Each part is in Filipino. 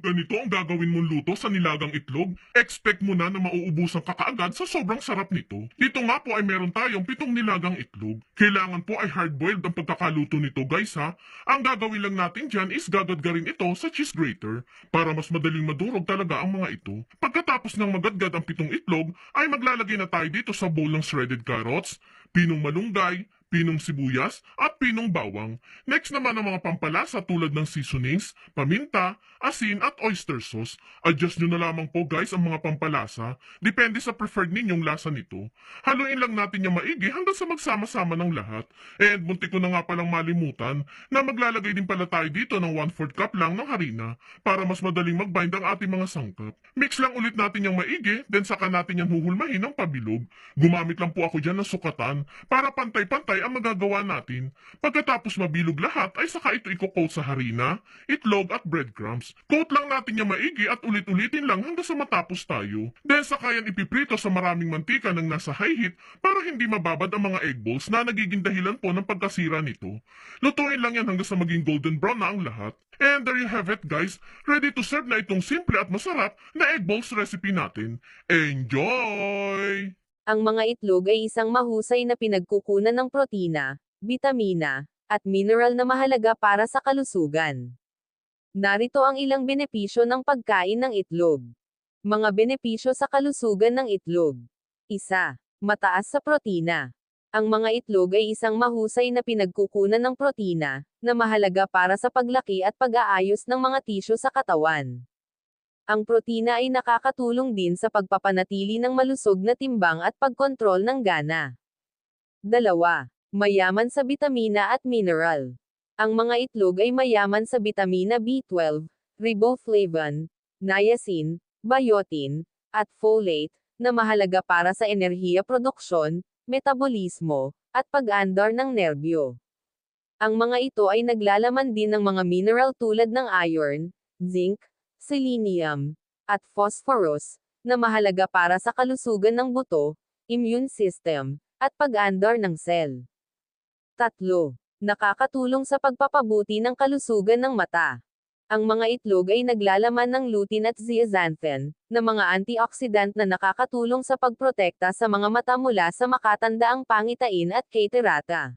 ganito ang gagawin mong luto sa nilagang itlog, expect mo na na mauubusan ka kaagad sa sobrang sarap nito. Dito nga po ay meron tayong pitong nilagang itlog. Kailangan po ay hard-boiled ang pagkakaluto nito guys ha. Ang gagawin lang natin dyan is gagadgarin ito sa cheese grater para mas madaling madurog talaga ang mga ito. Pagkatapos ng magadgad ang pitong itlog, ay maglalagay na tayo dito sa bowl ng shredded carrots, pinong malunggay, pinong sibuyas, at pinong bawang. Next naman ang mga pampalasa tulad ng seasonings, paminta, asin at oyster sauce. Adjust nyo na lamang po guys ang mga pampalasa. Depende sa preferred ninyong lasa nito. Haluin lang natin yung maigi hanggang sa magsama-sama ng lahat. And muntik ko na nga palang malimutan na maglalagay din pala tayo dito ng 1/4 cup lang ng harina para mas madaling magbind ang ating mga sangkap. Mix lang ulit natin yung maigi, then saka natin yan huhulmahin ng pabilog. Gumamit lang po ako dyan ng sukatan para pantay-pantay ang magagawa natin. Pagkatapos mabilog lahat ay saka ito i-coat sa harina, itlog at breadcrumbs. Coat lang natin yung maigi at ulit-ulitin lang hanggang sa matapos tayo. Then saka yan ipiprito sa maraming mantika ng nasa high heat para hindi mababad ang mga egg balls na nagiging dahilan po ng pagkasira nito. Lutuin lang yan hanggang sa maging golden brown na ang lahat. And there you have it guys, ready to serve na itong simple at masarap na egg balls recipe natin. Enjoy! Ang mga itlog ay isang mahusay na pinagkukunan ng protina, bitamina, at mineral na mahalaga para sa kalusugan. Narito ang ilang benepisyo ng pagkain ng itlog. Mga benepisyo sa kalusugan ng itlog. Isa, Mataas sa protina. Ang mga itlog ay isang mahusay na pinagkukunan ng protina, na mahalaga para sa paglaki at pag-aayos ng mga tisyo sa katawan. Ang protina ay nakakatulong din sa pagpapanatili ng malusog na timbang at pagkontrol ng gana. Dalawa, mayaman sa bitamina at mineral. Ang mga itlog ay mayaman sa bitamina B12, riboflavin, niacin, biotin, at folate, na mahalaga para sa enerhiya produksyon, metabolismo, at pag-andar ng nerbyo. Ang mga ito ay naglalaman din ng mga mineral tulad ng iron, zinc, selenium, at phosphorus, na mahalaga para sa kalusugan ng buto, immune system, at pag-andar ng cell. Tatlo, nakakatulong sa pagpapabuti ng kalusugan ng mata. Ang mga itlog ay naglalaman ng lutein at zeaxanthin, na mga antioxidant na nakakatulong sa pagprotekta sa mga mata mula sa makatandaang pangitain at catarata.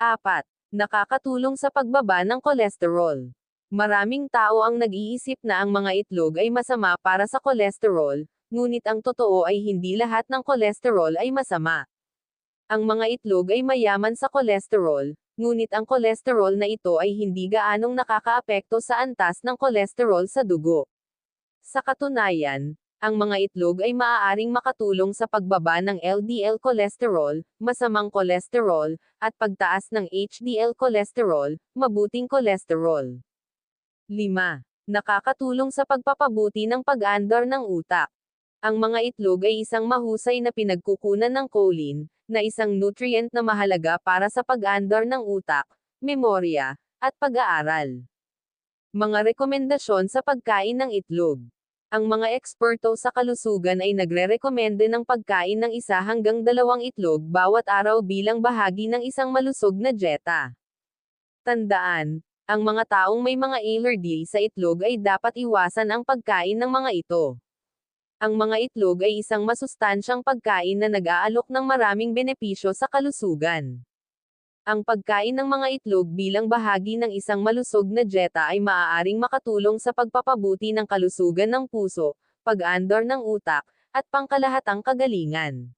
Apat, nakakatulong sa pagbaba ng kolesterol. Maraming tao ang nag-iisip na ang mga itlog ay masama para sa kolesterol, ngunit ang totoo ay hindi lahat ng kolesterol ay masama. Ang mga itlog ay mayaman sa kolesterol, ngunit ang kolesterol na ito ay hindi gaanong nakakaapekto sa antas ng kolesterol sa dugo. Sa katunayan, ang mga itlog ay maaaring makatulong sa pagbaba ng LDL cholesterol, masamang kolesterol, at pagtaas ng HDL cholesterol, mabuting kolesterol. 5. Nakakatulong sa pagpapabuti ng pag-andar ng utak. Ang mga itlog ay isang mahusay na pinagkukunan ng choline, na isang nutrient na mahalaga para sa pag-andar ng utak, memorya, at pag-aaral. Mga rekomendasyon sa pagkain ng itlog. Ang mga eksperto sa kalusugan ay nagre-rekomende ng pagkain ng isa hanggang dalawang itlog bawat araw bilang bahagi ng isang malusog na dieta. Tandaan, ang mga taong may mga allergy sa itlog ay dapat iwasan ang pagkain ng mga ito. Ang mga itlog ay isang masustansyang pagkain na nag-aalok ng maraming benepisyo sa kalusugan. Ang pagkain ng mga itlog bilang bahagi ng isang malusog na dieta ay maaaring makatulong sa pagpapabuti ng kalusugan ng puso, pag-andar ng utak, at pangkalahatang kagalingan.